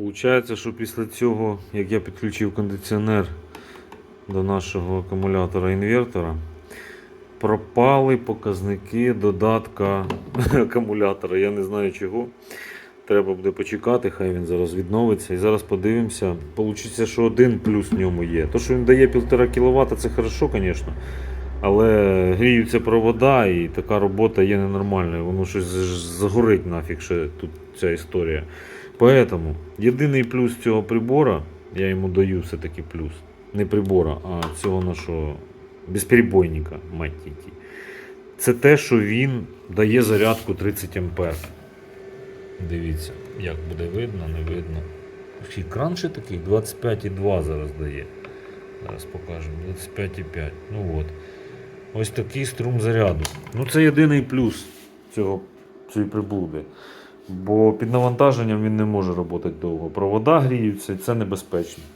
Получається, що після цього, як я підключив кондиціонер до нашого акумулятора інвертора, пропали показники додатка акумулятора. Я не знаю чого. Треба буде почекати, хай він зараз відновиться. І зараз подивимося. Получиться, що один плюс в ньому є. То, що він дає 1,5 кВт, це хорошо, звісно. Але гріються провода і така робота є ненормальною. Воно щось загорить нафіг ще тут ця історія. Поэтому єдиний плюс цього прибора, я йому даю все-таки плюс. Не прибора, а цього нашого безперебойника, мать. Це те, що він дає зарядку 30 А. Дивіться, як буде видно, не видно. Ще Екран ще такий 25,2 зараз дає. Зараз покажемо. 25,5. Ну от. Ось такий струм заряду. Ну це єдиний плюс цього, цієї приблуди. Бо під навантаженням він не може роботи довго. Провода гріються і це небезпечно.